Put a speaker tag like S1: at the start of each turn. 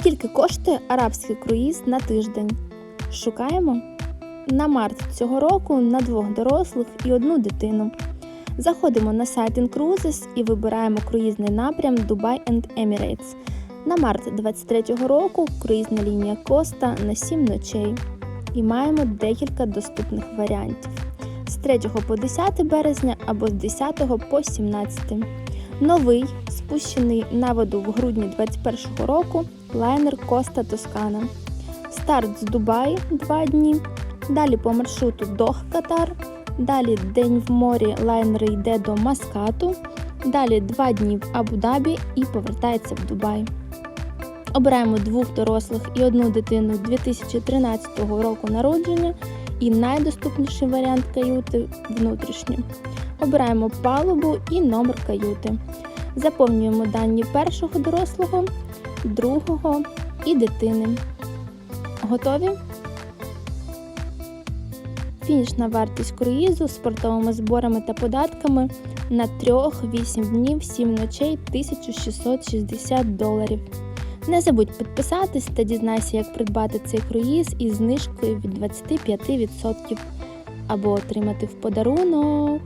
S1: Скільки коштує арабський круїз на тиждень? Шукаємо на март цього року на двох дорослих і одну дитину. Заходимо на сайт Incruises і вибираємо круїзний напрям Dubai and Emirates. На март 2023 року круїзна лінія Коста на 7 ночей. І маємо декілька доступних варіантів з 3 по 10 березня або з 10 по 17. Новий, спущений на воду в грудні 2021 року лайнер Коста Тоскана. Старт з Дубаї 2 дні. Далі по маршруту Дох Катар. Далі день в морі лайнер йде до Маскату. Далі 2 дні в Абу-Дабі і повертається в Дубай. Обираємо двох дорослих і одну дитину 2013 року народження і найдоступніший варіант каюти внутрішній. Обираємо палубу і номер каюти. Заповнюємо дані першого дорослого, другого і дитини. Готові? Фінішна вартість круїзу з портовими зборами та податками на 3-8 днів 7 ночей 1660 доларів. Не забудь підписатись та дізнайся, як придбати цей круїз із знижкою від 25% або отримати в подарунок.